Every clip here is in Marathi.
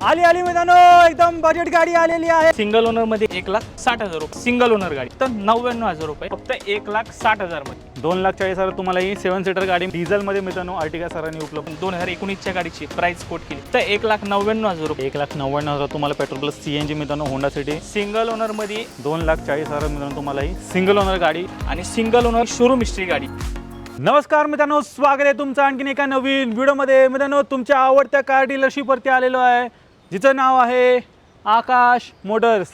आली आली मैदानो एकदम बजेट गाडी आलेली आहे. सिंगल ओनरमध्ये एक लाख साठ हजार रुपये. सिंगल ओनर गाडी. तर नव्याण्णव हजार रुपये. फक्त एक लाख साठ हजारमध्ये. दोन लाख चाळीस हजार तुम्हाला ही सेवन सीटर गाडी डिझेल मध्ये मित्रांनो अर्टिगा सरांनी उपलब्ध. दोन हजार एकोणीसच्या गाडीची प्राइस कोट केली. तर एक लाख नव्याण्णव हजार रुपये. एक लाख नव्याण्णव हजार तुम्हाला petrol plus C N G मित्रांनो होंडा सिटी सिंगल ओनरमध्ये दोन लाख चाळीस हजार मित्रांनो तुम्हाला ही सिंगल ओनर गाडी. आणि सिंगल ओनर शोरूम हिस्ट्री गाडी. नमस्कार मित्रांनो स्वागत आहे तुमचं आणखीन एका नवीन व्हिडिओमध्ये मित्रांनो तुमच्या आवडत्या कार डीलरशिपवरती आलेलो आहे. जिचं नाव आहे आकाश मोटर्स.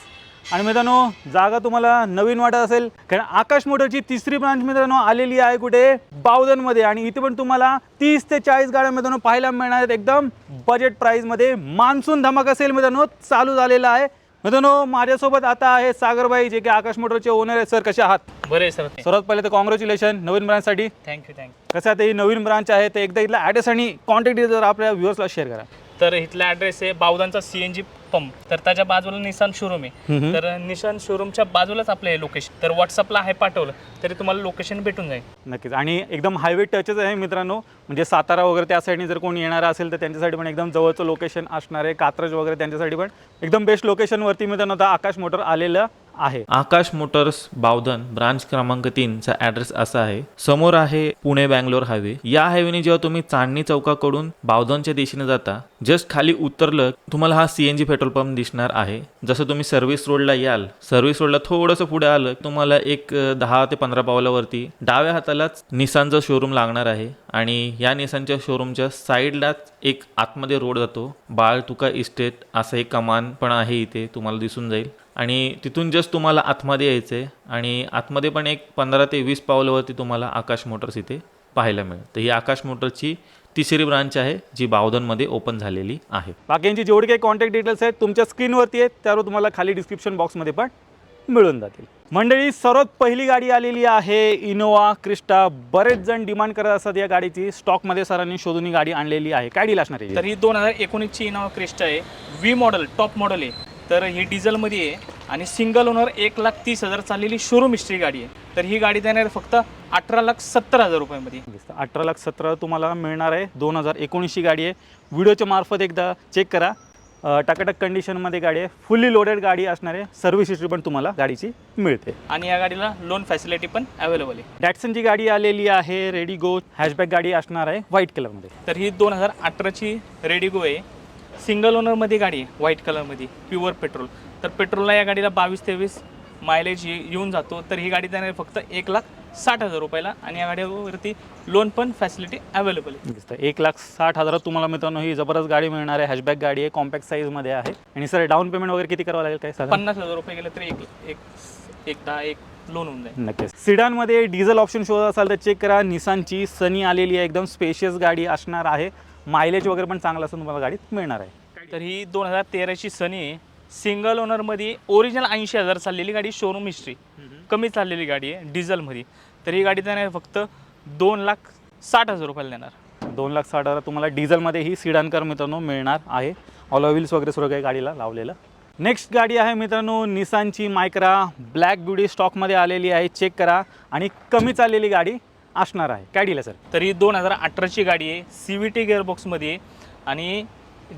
आणि मित्रांनो जागा तुम्हाला नवीन वाटत असेल कारण आकाश मोटरची तिसरी ब्रांच मित्रांनो आलेली आहे कुठे? बावधनमध्ये. आणि इथे पण तुम्हाला तीस ते चाळीस गाड्या मित्रांनो पाहायला मिळणार आहेत. एकदम बजेट प्राईजमध्ये मान्सून धमाका असेल मित्रांनो चालू झालेला आहे. मित्रांनो माझ्यासोबत आता आहे सागरबाई जे की आकाश मोटरचे ओनर आहेत. सर कसे आहात? बरे सर. सर्वात पहिले तर कॉंग्रॅच्युलेशन नवीन ब्रांचसाठी थँक्यू थँक्यू कसं आहे ते ही नवीन ब्रांच आहे ते एकदा इथला ॲड्रेस आणि कॉन्टॅक्ट जर आपल्या व्ह्युअर्सला शेअर करा. तर इथला ॲड्रेस आहे बावदांचा सी एन जी पंप तर त्याच्या बाजूला निशान शोरूम आहे. तर निशान शोरूमच्या बाजूलाच आपलं हे लोकेशन तर व्हॉट्सअपला आहे पाठवलं तरी तुम्हाला लोकेशन भेटून जाईल. नक्कीच. आणि एकदम हायवे टचच आहे मित्रांनो. म्हणजे सातारा वगैरे त्या साईडने जर कोणी येणार असेल तर त्यांच्यासाठी पण एकदम जवळचं लोकेशन असणार आहे. कात्रज वगैरे त्यांच्यासाठी पण एकदम बेस्ट लोकेशनवरती मित्रांनो आता आकाश मोटर आलेलं. आहे. आकाश मोटर्स बावधन ब्रांच क्रमांक तीनचा ऍड्रेस असा आहे. समोर आहे पुणे बँगलोर हायवे या हायवेने जेव्हा तुम्ही चांदणी चौकाकडून बावधनच्या दिशेने जाता जस्ट खाली उतरलं तुम्हाला हा C N G petrol pump दिसणार आहे. जसं तुम्ही सर्व्हिस रोडला याल सर्व्हिस रोडला थोडंसं पुढे आलं तुम्हाला एक दहा ते पंधरा पावलावरती डाव्या हातालाच निसानचं शोरूम लागणार आहे आणि या निसानच्या शोरूमच्या साईडलाच एक आतमध्ये रोड जातो. बाळ तुका इस्टेट असं एक कमान पण आहे इथे तुम्हाला दिसून जाईल. आणि तिथून जस्ट तुम्हाला आतमध्ये यायचं आहे आणि आतमध्ये पण एक पंधरा ते वीस पावलावरती तुम्हाला आकाश मोटर्स इथे पाहायला मिळेल. तर ही आकाश मोटर्सची तिसरी ब्रांच आहे जी बावधनमध्ये ओपन झालेली आहे. बाकी यांची जेवढी काही कॉन्टॅक्ट डिटेल्स आहेत तुमच्या स्क्रीनवरती आहेत त्यावर तुम्हाला खाली डिस्क्रिप्शन बॉक्समध्ये पण मिळून जातील. मंडळी सर्वात पहिली गाडी आलेली आहे इनोवा क्रिस्टा बरेच जण डिमांड करत असतात या गाडीची. स्टॉकमध्ये सरांनी शोधून ही गाडी आणलेली आहे. काय डील असणार आहे? तर ही दोन हजार एकोणीसची इनोवा क्रिस्टा आहे. व्ही मॉडेल टॉप मॉडेल आहे. तर ही डिझेलमध्ये आहे आणि सिंगल ओनर एक लाख तीस हजार चाललेली शोरूम हिस्ट्री गाडी आहे. तर ही गाडी देणार फक्त अठरा लाख सत्तर हजार रुपयामध्ये. अठरा लाख सतरा तुम्हाला मिळणार आहे. दोन हजार एकोणीसची गाडी आहे. व्हिडिओच्या मार्फत एकदा चेक करा. टकाटक कंडिशनमध्ये गाडी आहे. फुल्ली लोडेड गाडी असणार आहे. सर्व्हिस हिस्ट्री पण तुम्हाला गाडीची मिळते. आणि या गाडीला लोन फॅसिलिटी पण अवेलेबल आहे. डॅटसनची गाडी आलेली आहे रेडी गो हॅशबॅक गाडी असणार आहे व्हाईट कलरमध्ये तर ही दोन हजार अठराची रेडिगो आहे. सिंगल ओनरमध्ये गाडी आहे व्हाईट कलरमध्ये प्युअर पेट्रोल. तर पेट्रोलला या गाडीला बावीस तेवीस मायलेज येऊन जातो. तर ही गाडी आहे फक्त एक लाख साठ हजार रुपयाला आणि या गाडीवरती लोन पण फॅसिलिटी अवेलेबल आहे. दिसतं. एक लाख साठ हजारात तुम्हाला मित्रांनो ही जबरदस्त गाडी मिळणार आहे. हॅशबॅक गाडी आहे कॉम्पॅक्ट साईजमध्ये आहे. आणि सर डाऊन पेमेंट वगैरे किती करावं लागेल काय सांगा? पन्नास हजार रुपये गेले तर एक एक एक दहा एक लोन होऊन जाईल. नक्कीच. सिडानमध्ये डिझेल ऑप्शन शोधत असाल तर चेक करा. निसानची सनी आलेली आहे. एकदम स्पेशियस गाडी असणार आहे. मायलेज वगैरे पण चांगलं असं तुम्हाला गाडीत मिळणार आहे. तर ही दोन हजार तेराची सनी आहे. सिंगल ओनरमध्ये ओरिजिनल ऐंशी हजार चाललेली गाडी शोरूम हिस्ट्री कमी चाललेली गाडी आहे डिझेलमध्ये तर ही गाडी आहे फक्त दोन लाख साठ हजार रुपयाला देणार. दोन लाख साठ हजार तुम्हाला डिझेलमध्ये ही सिडानकर मित्रांनो मिळणार आहे. ऑल व्हील्स वगैरे सर्व काही गाडीला लावलेलं. नेक्स्ट गाडी आहे मित्रांनो निसानची मायक्रा ब्लॅक ब्युटी स्टॉकमध्ये आलेली आहे. चेक करा. आणि कमी चाललेली गाडी असणार आहे. काय डील आहे सर? तरी दोन हजार अठराची गाडी आहे सी व्ही टी गिअरबॉक्समध्ये आहे आणि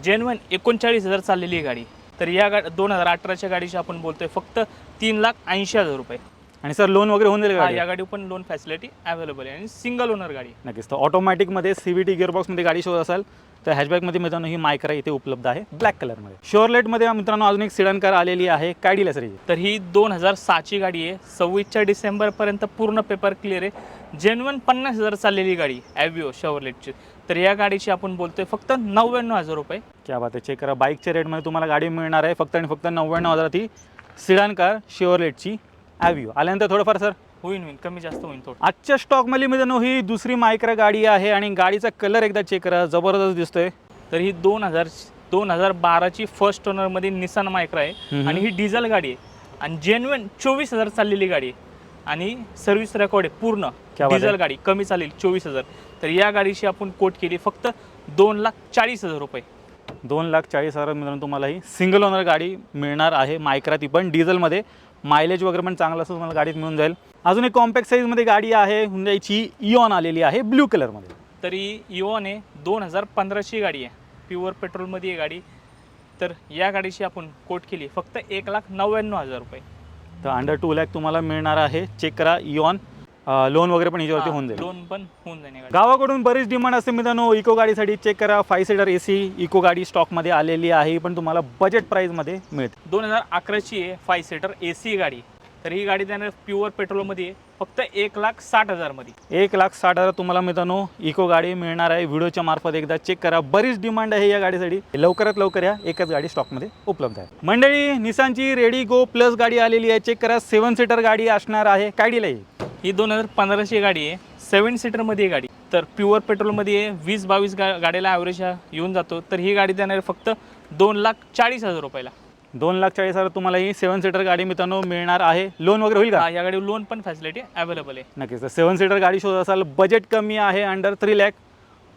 जेन्युन एकोणचाळीस हजार चाललेली आहे गाडी. तर या गा दोन हजार अठराच्या गाडीची आपण बोलतोय फक्त तीन लाख ऐंशी हजार रुपये. आणि सर लोन वगैरे होऊन जाईल हा, गाडी? या गाडी पण लोन फॅसिलिटी अवेलेबल आहे आणि सिंगल ओनर गाडी. नक्कीच. तर ऑटोमॅटिकमध्ये सी व्ही टी गिअरबॉक्समध्ये गाडी शोध असाल तर हॅशबॅकमध्ये मित्रांनो ही मायक्रा इथे उपलब्ध आहे ब्लॅक कलरमध्ये शोरलेटमध्ये मित्रांनो अजून एक सिडन कार आलेली आहे काय डील आहे सर तर ही दोन हजार सहाची गाडी आहे. सव्वीसच्या डिसेंबरपर्यंत पूर्ण पेपर क्लिअर आहे. जेन्युन पन्नास हजार चाललेली गाडी ॲव्हिओ शेवरलेटची तर या गाडीची आपण बोलतोय फक्त नव्याण्णव हजार रुपये. क्या बात आहे. चेक करा. बाईकच्या रेटमध्ये तुम्हाला गाडी मिळणार आहे फक्त आणि फक्त नव्याण्णव हजारात ही सिडान कार शेवरलेटची ॲव्हिओ आल्यानंतर थोडंफार सर होईन होईन. कमी जास्त होईन थोडं. आजच्या स्टॉकमध्ये मित्रांनो ही दुसरी मायक्रा गाडी आहे आणि गाडीचा कलर एकदा चेक करा. जबरदस्त दिसतोय. तर ही दोन हजार दोन हजार बाराची फर्स्ट ओनरमध्ये निसान मायक्रा आहे. आणि ही डिझेल गाडी आहे. आणि जेन्युन चोवीस हजार चाललेली गाडी आहे. आणि सर्व्हिस रेकॉर्ड आहे पूर्ण. डिझेल गाडी. कमी चालेल चोवीस हजार. तर या गाडीची आपण कोट केली फक्त दोन लाख चाळीस हजार रुपये. दोन लाख चाळीस हजार मित्रांनो तुम्हाला ही सिंगल ओनर गाडी मिळणार आहे. मायक्रा ती पण डिझेलमध्ये मायलेज वगैरे पण चांगलं असं तुम्हाला गाडीत मिळून जाईल. अजून एक कॉम्पॅक्ट साईजमध्ये गाडी आहे हुंडाईची इऑन आलेली आहे ब्ल्यू कलरमध्ये तरी इओन आहे दोन हजार पंधराची गाडी आहे. प्युअर पेट्रोलमध्ये आहे गाडी. तर या गाडीची आपण कोट केली फक्त एक लाख नव्याण्णव हजार रुपये. तर अंडर टू लॅक तुम्हाला मिळणार आहे. चेक करा इऑन लोन वगैरे पण याच्यावरती होऊन जाईल. लोन पण होऊन जाईल. गावाकडून बरीच डिमांड असते मित्रांनो. इको गाडीसाठी चेक करा. Five seater A C Eeco गाडी स्टॉकमध्ये आलेली आहे. पण तुम्हाला बजेट प्राईजमध्ये मिळते. दोन हजार अकराची आहे फाय सीटर ए सी गाडी. तर ही गाडी त्यानं प्युअर पेट्रोलमध्ये फक्त एक लाख साठ हजारमध्ये. एक लाख साठ हजार तुम्हाला मित्रांनो इको गाडी मिळणार आहे. व्हिडिओच्या मार्फत एकदा चेक करा. बरीच डिमांड आहे या गाडीसाठी. लवकरात लवकर या एकच गाडी स्टॉकमध्ये उपलब्ध आहे. मंडळी निसानची रेडी गो प्लस गाडी आलेली आहे. चेक करा. सेवन सीटर गाडी असणार आहे. काय डील ही दोन हजार पंधराची गाडी आहे. सेवन सीटरमध्ये गाडी. तर प्युअर पेट्रोलमध्ये आहे वीस बावीस गा गाडीला ॲव्हरेज येऊन जातो. तर ही गाडी देणार फक्त दोन लाख चाळीस हजार रुपयाला. दोन लाख चाळीस हजार तुम्हाला ही सेवन सीटर गाडी मित्रांनो मिळणार आहे. लोन वगैरे होईल का? हा, या गाडी लोन पण फॅसिलिटी अवेलेबल आहे. नक्कीच. तर सेवन सीटर गाडी शोधत असाल बजेट कमी आहे अंडर थ्री लॅक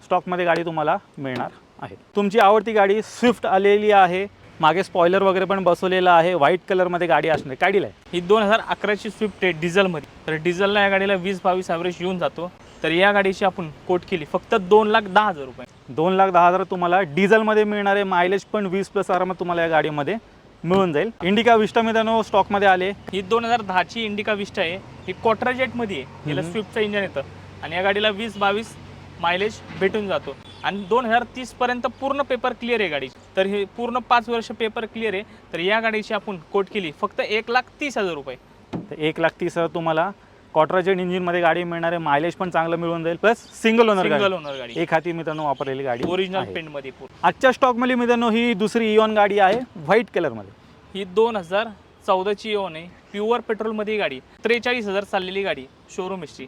स्टॉकमध्ये गाडी तुम्हाला मिळणार आहे. तुमची आवडती गाडी स्विफ्ट आलेली आहे. मागे स्पॉयलर वगैरे पण बसवलेलं आहे. व्हाईट कलरमध्ये गाडी असणार काय डील आहे? ही दोन हजार अकराची स्विफ्ट आहे डिझेलमध्ये तर डिझेलला या गाडीला वीस बावीस ॲव्हरेज येऊन जातो. तर या गाडीची आपण कोट केली. फक्त दोन लाख दहा हजार रुपये. दोन लाख दहा हजार तुम्हाला डिझेलमध्ये मिळणार आहे. मायलेज पण वीस प्लस आरामात तुम्हाला या गाडीमध्ये मिळून जाईल. इंडिका विस्टा मित्रांनो स्टॉकमध्ये आले. ही दोन हजार दहाची इंडिका विस्टा आहे. ही क्वार्टर जेटमध्ये आहे. हिला स्विफ्टचं इंजन येतं. आणि या गाडीला वीस बावीस मायलेज भेटून जातो. आणि दोन हजार तीसपर्यंत पूर्ण पेपर क्लिअर आहे गाडी तर हे पूर्ण पाच वर्ष पेपर क्लिअर आहे. तर या गाडीची आपण कोट केली. फक्त एक लाख तीस हजार रुपये. तर एक लाख तीस हजार तुम्हाला. कॉटराजेट इंजिनमध्ये गाडी मिळणार आहे मायलेज पण चांगलं मिळून जाईल प्लस सिंगल ओनर सिंगल गाडी. ओनर गाडी. एक हाती मित्रांनो वापरलेली गाडी ओरिजिनल. पेंटमध्ये आजच्या स्टॉकमध्ये मित्रांनो ही दुसरी इऑन गाडी आहे व्हाईट कलरमध्ये ही दोन हजार चौदाची ओन आहे. प्युअर पेट्रोलमध्ये गाडी त्रेचाळीस हजार चाललेली गाडी शोरूम हिस्ट्री.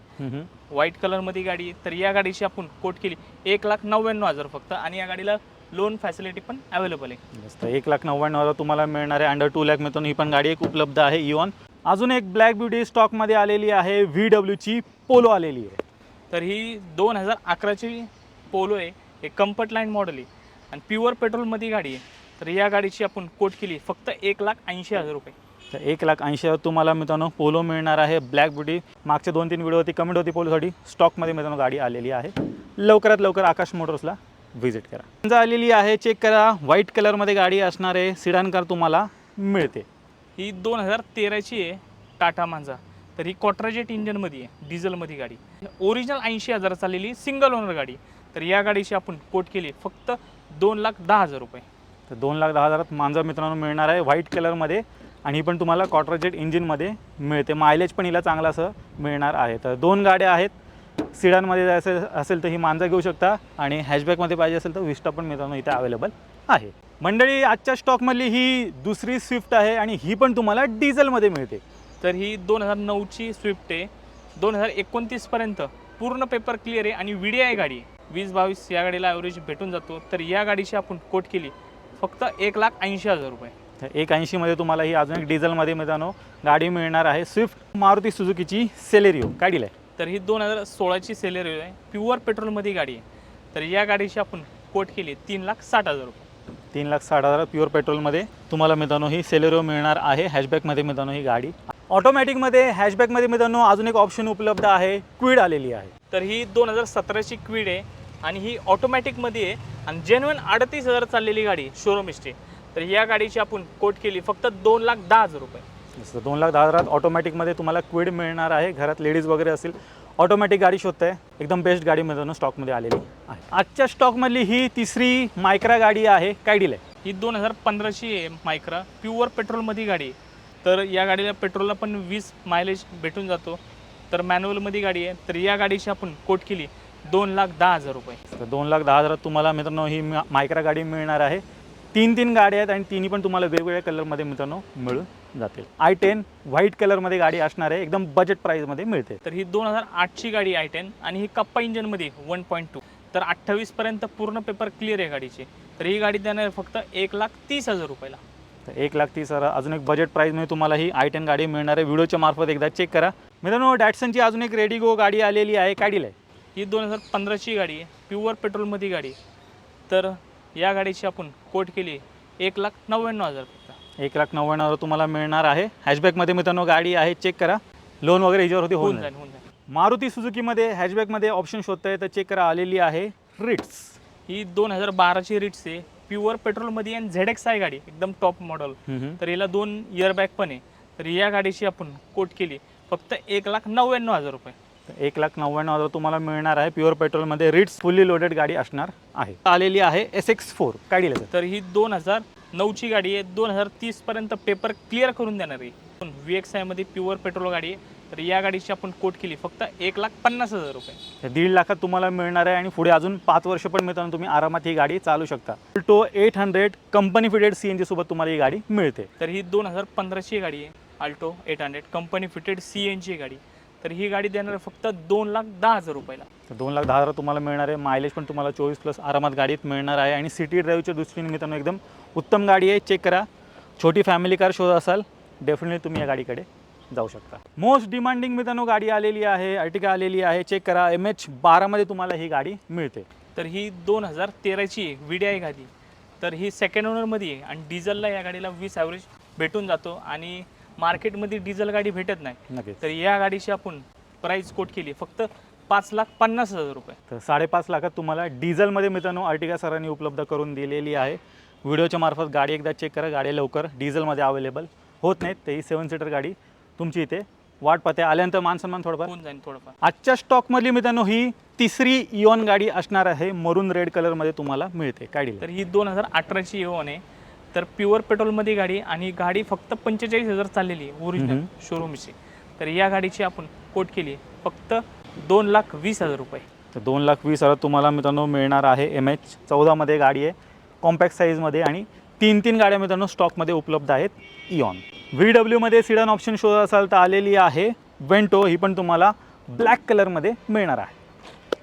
व्हाईट कलरमध्ये गाडी आहे. तर या गाडीची आपण कोट केली एक लाख नव्याण्णव हजार फक्त. आणि या गाडीला लोन फॅसिलिटी पण अवेलेबल आहे. मस्त एक लाख नव्याण्णव हजार तुम्हाला मिळणार आहे. अंडर टू लॅक मित्रांनो ही पण गाडी एक उपलब्ध आहे इऑन अजून एक ब्लॅक ब्युटी स्टॉकमध्ये आलेली आहे व्ही डब्ल्यूची पोलो आलेली आहे. तर ही दोन हजार अकराची पोलो आहे हे कम्फर्ट लाईन मॉडेल आहे. आणि प्युअर पेट्रोलमध्ये गाडी आहे. तर या गाडीची आपण कोट केली फक्त एक लाख ऐंशी हजार रुपये. तर एक लाख ऐंशी हजार तुम्हाला मित्रांनो पोलो मिळणार आहे. ब्लॅक ब्युटी मागच्या दोन तीन व्हिडिओ होती कमेंट होती पोलोसाठी. स्टॉकमध्ये मित्रांनो गाडी आलेली आहे. लवकरात लवकर आकाश मोटर्सला व्हिजिट करा. समजा आलेली आहे चेक करा. व्हाईट कलरमध्ये गाडी असणार आहे. सिडान कार तुम्हाला मिळते. ही दोन हजार तेराची आहे टाटा मांजा. तर ही क्वार्टरजेट इंजनमध्ये आहे डिझेलमध्ये गाडी. ओरिजिनल ऐंशी हजार चाललेली सिंगल ओनर गाडी. तर या गाडीची आपण कोट केली फक्त दोन लाख दहा हजार रुपये. तर दोन लाख दहा हजारात मांजा मित्रांनो मिळणार आहे व्हाईट कलरमध्ये आणि ही पण तुम्हाला कॉटरजेट इंजिनमध्ये मिळते. मायलेज पण हिला चांगलं असं मिळणार आहे. तर दोन गाड्या आहेत. सिडानमध्ये जायचं असेल तर ही मांजा घेऊ शकता आणि हॅशबॅकमध्ये पाहिजे असेल तर विस्टा पण मित्रांनो इथे अवेलेबल आहे. मंडळी आजच्या स्टॉकमधली ही दुसरी स्विफ्ट आहे आणि ही पण तुम्हाला डिझेलमध्ये मिळते. तर ही दोन हजार नऊची स्विफ्ट आहे. दोन हजार एकोणतीसपर्यंत पूर्ण पेपर क्लिअर आहे आणि व्हिडी आहे गाडी वीस बावीस या गाडीला ॲव्हरेज भेटून जातो. तर या गाडीची आपण कोट केली फक्त एक लाख ऐंशी हजार रुपये. तर एक ऐंशीमध्ये तुम्हाला ही अजून एक डिझेलमध्ये मित्रांनो गाडी मिळणार आहे. स्विफ्ट मारुती सुझुकीची सेलेरिओ काय डील आहे तर ही दोन हजार सोळाची सेलेरी आहे. प्युअर पेट्रोलमध्ये गाडी आहे. तर या गाडीची आपण कोट केली तीन लाख साठ हजार रुपये. तीन लाख साठ हजार प्युअर पेट्रोलमध्ये तुम्हाला मित्रांनो ही सेलेरो मिळणार आहे. हॅशबॅकमध्ये मित्रांनो ही गाडी. ऑटोमॅटिकमध्ये हॅशबॅकमध्ये मित्रांनो अजून एक ऑप्शन उपलब्ध आहे. क्विड आलेली आहे. तर ही दोन हजार सतराची क्वीड आहे आणि ही ऑटोमॅटिकमध्ये आहे. आणि जेन्युन अडतीस हजार चाललेली गाडी शोरूम हिस्ट्री तर या गाडीची आपण कोट केली फक्त दोन लाख दहा हजार रुपये. दोन लाख दहा हजारात ऑटोमॅटिकमध्ये तुम्हाला क्विड मिळणार आहे. घरात लेडीज वगैरे असतील ऑटोमॅटिक गाडी शोधताय. एकदम बेस्ट गाडी मित्रांनो स्टॉकमध्ये आलेली आहे. आजच्या स्टॉकमधली ही तिसरी मायक्रा गाडी आहे. काय डील आहे? ही दोन हजार पंधराची आहे मायक्रा. प्युअर पेट्रोलमध्ये गाडी आहे. तर या गाडीला पेट्रोलला पण वीस मायलेज भेटून जातो. तर मॅन्युअलमध्ये गाडी आहे. तर या गाडीची आपण कोट केली दोन लाख दहा हजार रुपये. तर दोन लाख दहा हजारात तुम्हाला मित्रांनो ही मायक्रा गाडी मिळणार आहे. तीन तीन गाड्या आहेत आणि तिन्ही पण तुम्हाला वेगवेगळ्या कलरमध्ये मित्रांनो मिळून जातील. आय टेन व्हाईट कलरमध्ये गाडी असणार आहे एकदम बजेट प्राईजमध्ये मिळते. तर ही दोन हजार आठची गाडी आय टेन आणि ही कप्पा इंजनमध्ये वन पॉईंट टू तर अठ्ठावीसपर्यंत पूर्ण पेपर क्लिअर आहे गाडीचे. तर ही गाडी देणार फक्त एक लाख तीस हजार रुपयाला. तर एक लाख तीस हजार अजून एक बजेट प्राईजमध्ये तुम्हाला ही आय टेन गाडी मिळणार आहे. व्हिडिओच्या मार्फत एकदा चेक करा. मित्रांनो डॅटसनची अजून एक रेडिगो गाडी आलेली आहे. काय डील आहे ही दोन हजार पंधराची गाडी आहे. प्युअर पेट्रोलमध्ये गाडी आहे. तर या गाडीची आपण कोट केली एक लाख नव्याण्णव हजार फक्त. एक लाख नव्याण्णव हजार तुम्हाला मिळणार आहे. हॅशबॅकमध्ये मित्रांनो गाडी आहे चेक करा. लोन वगैरे याच्यावरती होऊन होऊन जाईल होऊन जाईल. मारुती सुझुकीमध्ये हॅशबॅकमध्ये ऑप्शन शोधताय तर चेक करा आलेली आहे रिट्स ही दोन हजार बाराची रिट्स आहे. प्युअर पेट्रोलमध्ये आणि झेड एक्स आहे गाडी एकदम टॉप मॉडेल. तर हिला दोन इयर बॅग पण आहे. तर या गाडीची आपण कोट केली फक्त एक लाख नव्याण्णव हजार रुपये. एक लाख नव्याण्णव हजार तुम्हाला मिळणार आहे. प्युअर पेट्रोलमध्ये रिट्स फुल्ली लोडेड गाडी असणार आहे. आलेली आहे एस एक्स फोर आहे तर ही दोन हजार नऊची गाडी आहे. दोन हजार तीसपर्यंत पेपर क्लिअर करून देणार आहे. व्ही एक्स आयमध्ये प्युअर पेट्रोल गाडी आहे. तर या गाडीची आपण कोट केली. फक्त एक लाख पन्नास हजार रुपये. दीड लाखात तुम्हाला मिळणार आहे आणि पुढे अजून पाच वर्ष पण मिळताना तुम्ही आरामात ही गाडी चालू शकता. Alto eight hundred company fitted C N G सोबत तुम्हाला ही गाडी मिळते. तर ही दोन हजार पंधराची गाडी आहे. Alto eight hundred company fitted C N G गाडी. तर ही गाडी देणार आहे फक्त दोन लाख दहा हजार रुपयाला. तर दोन लाख दहा हजार तुम्हाला मिळणार आहे. मायलेज पण तुम्हाला चोवीस प्लस आरामात गाडीत मिळणार आहे. आणि सिटी ड्राईव्हच्या दृष्टीने मित्रांनो एकदम उत्तम गाडी आहे. चेक करा. छोटी फॅमिली कार शोध असाल डेफिनेटली तुम्ही या गाडीकडे जाऊ शकता. मोस्ट डिमांडिंग मित्रांनो गाडी आलेली आहे अर्टिका आलेली आहे. चेक करा. एम एच बारामध्ये तुम्हाला ही गाडी मिळते. तर ही दोन हजार तेराची व्ही डी आय गाडी. तर ही सेकंड ओनरमध्ये आहे आणि डिझेलला या गाडीला वीस ॲव्हरेज भेटून जातो. आणि मार्केटमध्ये डिझेल गाडी भेटत नाही. तर या गाडीची आपण प्राईस कोट केली. फक्त पाच लाख पन्नास हजार रुपये. तर साडेपाच लाखात तुम्हाला डिझेलमध्ये मित्रांनो अर्टिका सरांनी उपलब्ध करून दिलेली आहे. व्हिडिओच्या मार्फत गाडी एकदा चेक करा. गाडी लवकर डिझेलमध्ये अवेलेबल होत नाहीत. ते ही सेवन सीटर गाडी तुमची इथे वाट पाहते. आल्यानंतर मान सन्मान थोडंफार. होऊन जाईल थोडंफार. आजच्या स्टॉकमधली मित्रांनो ही तिसरी इयॉन गाडी असणार आहे. मरून रेड कलरमध्ये तुम्हाला मिळते. काय तर ही दोन हजार अठराची इओन आहे. तर प्युअर पेट्रोलमध्ये गाडी आणि गाडी फक्त पंचेचाळीस हजार चाललेली आहे ओरिजिनल. शोरूमची तर या गाडीची आपण कोट केली फक्त दोन लाख वीस हजार रुपये. तर दोन लाख वीस हजार तुम्हाला मित्रांनो मिळणार आहे. एम एच चौदामध्ये गाडी आहे कॉम्पॅक्ट साईजमध्ये आणि तीन तीन गाड्या मित्रांनो स्टॉकमध्ये उपलब्ध आहेत इऑन व्ही डब्ल्यूमध्ये सिडन ऑप्शन शोध असाल तर आलेली आहे वेंटो ही पण तुम्हाला ब्लॅक कलरमध्ये मिळणार आहे.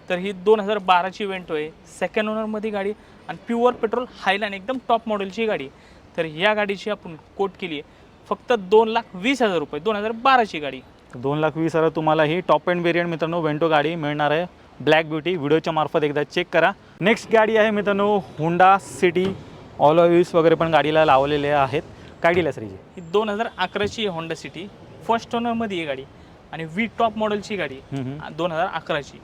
तर ही दोन हजार बाराची वेंटो आहे. सेकंड ओनरमध्ये गाडी आणि प्युअर पेट्रोल हायलाईन एकदम टॉप मॉडेलची गाडी तर या गाडीची आपण कोट केली आहे. फक्त दोन लाख वीस हजार रुपये दोन हजार बाराची गाडी. दोन लाख वीस हजार तुम्हाला ही टॉप एंड वेरियंट मित्रांनो वेंटो गाडी मिळणार आहे. ब्लॅक ब्युटी व्हिडिओच्या मार्फत एकदा चेक करा. नेक्स्ट गाडी आहे मित्रांनो हुंडा सिटी ऑल व्ह्यूज वगैरे पण गाडीला लावलेले आहेत. काय डील आहे सर? ही दोन हजार अकराची आहे होंडा सिटी फर्स्ट ओनरमध्ये आहे गाडी. आणि व्ही टॉप मॉडेलची गाडी. दोन हजार अकराची.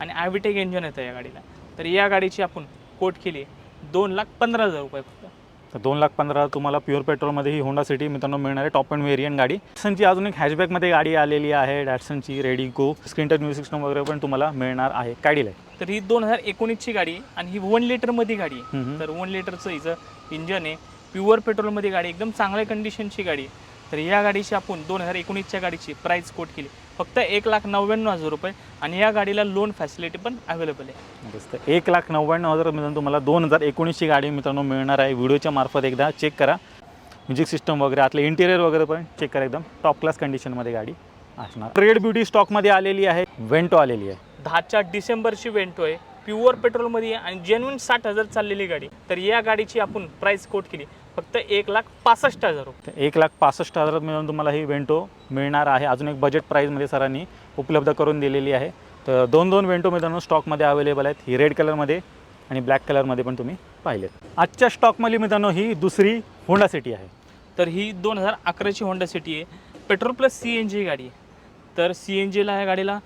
आणि ॲव्हिटेक इंजिन येतं या गाडीला. तर या गाडीची आपण कोट केली दोन लाख पंधरा हजार रुपये फक्त. तर दोन लाख पंधरा तुम्हाला प्युअर पेट्रोलमध्ये ही होंडा सिटी मित्रांनो मिळणार आहे. टॉप अँड वेरियंट गाडी. डॅटसनची अजून एक हॅशबॅकमध्ये गाडी आलेली आहे. डॅटसनची Redi Go screen touch music system वगैरे पण तुम्हाला मिळणार आहे. काय डील आहे? तर ही दोन हजार एकोणीसची गाडी आणि ही वन लिटरमध्ये गाडी. तर वन लिटरचं हिचं इंजन आहे. प्युअर पेट्रोलमध्ये गाडी. एकदम चांगल्या कंडिशनची गाडी. तर या गाडीची आपण दोन हजार एकोणीसच्या गाडीची प्राईस कोट केली. फक्त एक लाख नव्याण्णव हजार रुपये आणि या गाडीला लोन फॅसिलिटी पण अवेलेबल आहे. बस तर एक लाख नव्याण्णव हजार मित्रांनो तुम्हाला दोन हजार एकोणीसची गाडी मित्रांनो मिळणार आहे. व्हिडिओच्या मार्फत एकदा चेक करा. म्युझिक सिस्टम वगैरे आतलं इंटिरियर वगैरे पण चेक करा एकदम. टॉप क्लास कंडिशनमध्ये गाडी असणार. रेड ब्युटी स्टॉकमध्ये आलेली आहे. वेंटो आलेली आहे. दहाच्या डिसेंबरची वेंटो आहे. प्युअर पेट्रोलमध्ये आणि जेन्युन साठ हजार चाललेली गाडी. तर या गाडीची आपण प्राईस कोट केली. फक्त एक लाख पासष्ट हजार रुपये. एक लाख पासष्ट हजारात मिळून तुम्हाला ही वेंटो मिळणार आहे. अजून एक बजेट प्राईजमध्ये सरांनी उपलब्ध करून दिलेली आहे. तर दोन दोन वेंटो मित्रांनो स्टॉकमध्ये अवेलेबल आहेत. ही रेड कलरमध्ये आणि ब्लॅक कलरमध्ये पण तुम्ही पाहिलेत. आजच्या स्टॉकमध्ये मित्रांनो ही दुसरी होंडा सिटी आहे. तर ही दोन हजार अकराची होंडा सिटी आहे. Petrol plus C N G गाडी आहे. तर सी एन जीला या गाडीला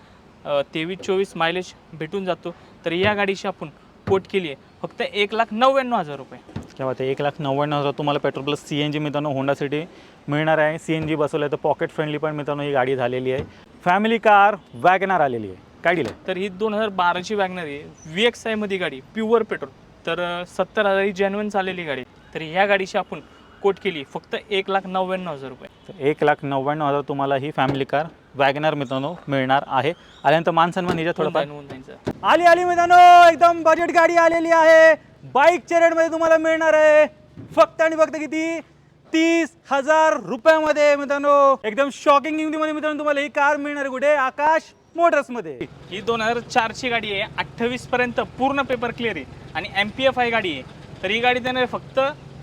तेवीस चोवीस मायलेज भेटून जातो. तर या गाडीची आपण कोट केली आहे. फक्त एक लाख नव्याण्णव हजार रुपये. तेव्हा ते एक लाख नव्याण्णव हजार तुम्हाला petrol plus C N G मित्रांनो होंडा सिटी मिळणार आहे. सी एन जी बसवलं आहे तर पॉकेट फ्रेंडली पण मित्रांनो ही गाडी झालेली आहे. फॅमिली कार वॅगनार आलेली आहे. काय दिलं तर ही दोन हजार बाराची वॅगनर आहे. व्ही एक्स आयमध्ये गाडी प्युअर पेट्रोल तर सत्तर हजार ही जेन्युन चाललेली गाडी तर ह्या गाडीची आपण कोट केली फक्त एक लाख नव्याण्णव हजार रुपये. तर एक लाख नव्याण्णव हजार तुम्हाला ही फॅमिली कार वॅगनार मित्रांनो मिळणार आहे. आल्यानंतर मान सन्मान हिच्या होऊन थोडंफार जाईल, होऊन जाईल सर. आली आली मित्रांनो! एकदम बजेट गाडी आलेली आहे. बाईकच्या रेटमध्ये तुम्हाला मिळणार आहे. फक्त आणि फक्त किती? तीस हजार रुपयामध्ये मित्रांनो. एकदम शॉकिंग किमतीमध्ये मित्रांनो तुम्हाला ही कार मिळणार आहे कुठे? आकाश मोटर्समध्ये. ही दोन हजार चारची गाडी आहे. अठ्ठावीस पर्यंत पूर्ण पेपर क्लिअर आहे. आणि एम पी एफ आय गाडी आहे. तर ही गाडी देणार फक्त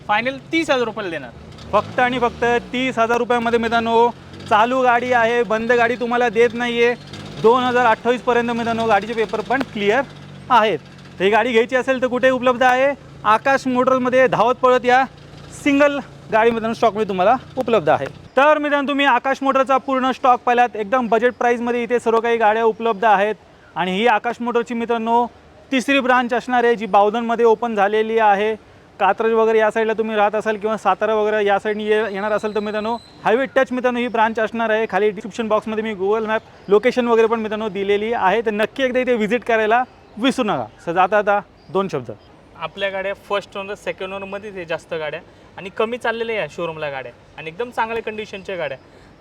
फायनल तीस हजार रुपयाला देणार. फक्त आणि फक्त तीस हजार रुपयामध्ये मित्रांनो चालू गाडी आहे. बंद गाडी तुम्हाला देत नाही आहे दोन हजार अठ्ठावीसपर्यंत मित्रांनो गाडीचे पेपर पण क्लिअर आहेत. ही गाडी घ्यायची असेल तर कुठे उपलब्ध आहे. आकाश मोटर्समध्ये धावत पळत या सिंगल गाडीमधून स्टॉकमध्ये तुम्हाला उपलब्ध आहे. तर मित्रांनो तुम्ही आकाश मोटरचा पूर्ण स्टॉक पाहिलात. एकदम बजेट प्राईजमध्ये इथे सर्व काही गाड्या उपलब्ध आहेत. आणि ही आकाश मोटरची मित्रांनो तिसरी ब्रांच असणार आहे जी बावधनमध्ये ओपन झालेली आहे. कात्रज वगैरे या साईडला तुम्ही राहत असाल किंवा सातारा वगैरे या साईडनी ये येणार असाल तर मित्रांनो हायवे टच मित्रांनो ही ब्रांच असणार आहे. खाली डिस्क्रिप्शन बॉक्समध्ये मी गुगल मॅप लोकेशन वगैरे पण मित्रांनो दिलेली आहे. तर नक्की एकदा इथे व्हिजिट करायला विसरू नका. सर जाता आता दोन शब्द. आपल्या गाड्या फर्स्ट ओनर सेकंड ओनरमध्येच आहे जास्त गाड्या. आणि कमी चाललेल्या या शोरूमला गाड्या. आणि एकदम चांगल्या कंडिशनच्या गाड्या.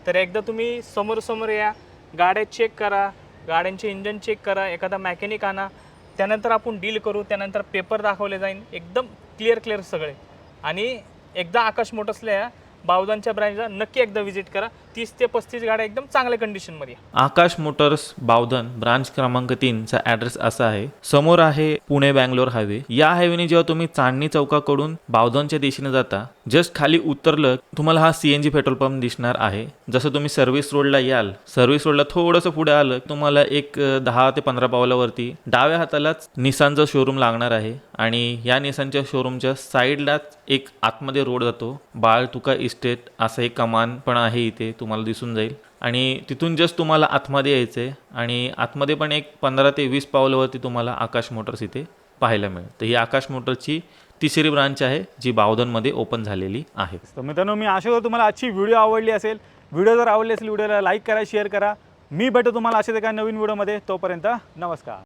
तर एकदा तुम्ही समोर या. गाड्या चेक करा. गाड्यांचे इंजन चेक करा. एखादा मॅकॅनिक आणा. त्यानंतर आपण डील करू. त्यानंतर पेपर दाखवले जाईल एकदम क्लिअर क्लिअर सगळे. आणि एकदा आकाश मोटर्सला या बावदांच्या ब्रँचला नक्की एकदा व्हिजिट करा. तीस ते पस्तीस गाड्या एकदम चांगल्या कंडिशनमध्ये आकाश मोटर्स बावधन ब्रांच क्रमांक तीनचा ॲड्रेस असा आहे. समोर आहे पुणे बँगलोर हायवे. या हायवेने जेव्हा तुम्ही चांदणी चौकाकडून बावधनच्या दिशेने जाता जस्ट खाली उतरलं तुम्हाला हा C N G petrol pump दिसणार आहे. जसं तुम्ही सर्व्हिस रोडला याल सर्व्हिस रोडला थोडंसं पुढे आलं तुम्हाला एक दहा ते पंधरा पावलावरती डाव्या हातालाच निसानचं शोरूम लागणार आहे. आणि या निसानच्या शोरूमच्या साईडलाच एक आतमध्ये रोड जातो. बाळ तुका इस्टेट असं एक कमान पण आहे इथे. तुम्हाला दिसून जाईल. आणि तिथून जस्ट तुम्हाला आतमध्ये यायचं आहे आणि आतमध्ये पण एक पंधरा ते वीस पावलावरती तुम्हाला आकाश मोटर्स इथे पाहायला मिळेल. तर ही आकाश मोटर्सची तिसरी ब्रांच आहे जी बावधनमध्ये ओपन झालेली आहे. तर मित्रांनो मी आशा करतो तुम्हाला आजची व्हिडिओ आवडली असेल. व्हिडिओ जर आवडली असेल व्हिडिओला लाईक करा शेअर करा. मी भेटतो तुम्हाला अशाच एका नवीन व्हिडिओमध्ये तोपर्यंत नमस्कार.